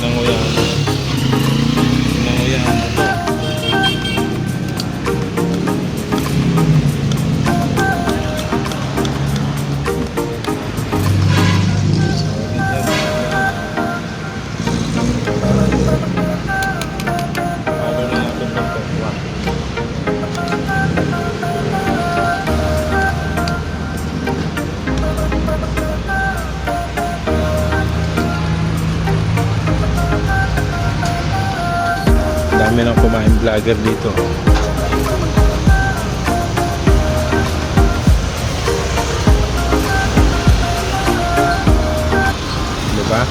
难过呀 kumain vlogger dito. Diba?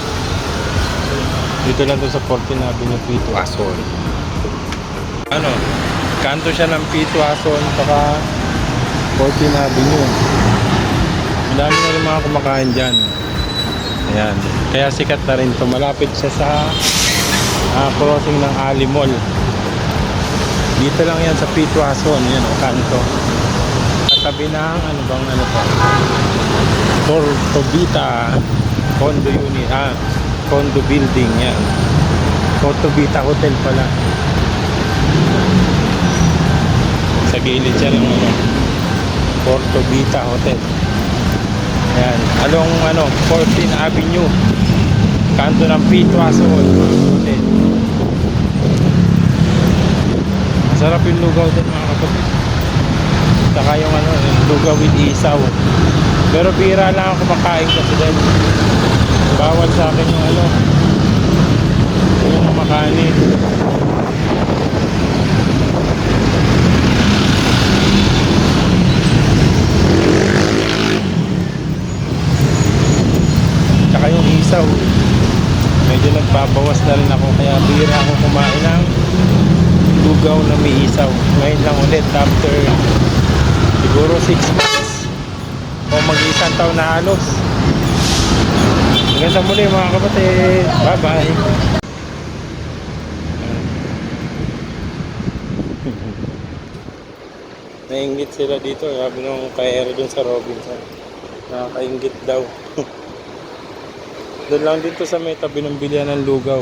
Dito lang to sa 14 Avenue, Pito, Ason. Ano? Kanto siya ng Pito, Ason, saka 14 Avenue. Ang dami na rin mga kumakain dyan. Ayan. Kaya sikat na rin to. Malapit siya sa ah, crossing ng Ali Mall. Dito lang yan sa Pito, Ason. Yan, o, kanto. Katabi ng, ano bang ano pa? Portobita condo unit, ah, condo building yan. Portobita Hotel pala. Sa gilid siya ng ano, Portobita Hotel. Yan, along ano, 14 Avenue. Kanto ng Pito Asol Hotel. Masarap yung lugaw din mga kapatid. Saka yung ano, lugaw with isaw. Pero bira lang ako kumakain kasi dahil bawal sa akin yung ano yung makanin. Tsaka yung isaw. Medyo nagbabawas na rin ako kaya bira ako kumain ng lugaw na may isaw. Ngayon lang ulit after siguro 6 months o mag-isang taon na halos. Hanggang sa muli mga kapatid. Bye-bye. Nainggit sila dito. Sabi nung kayero dun sa Robinson. Nakakaingit daw. doon lang dito sa may tabi ng bilihan ng lugaw.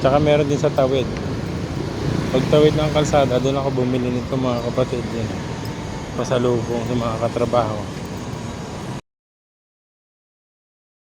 Tsaka meron din sa tawid. Pagtawid ng kalsada, doon ako bumili nito mga kapatid. Yan. Pasalubong sa mga katrabaho.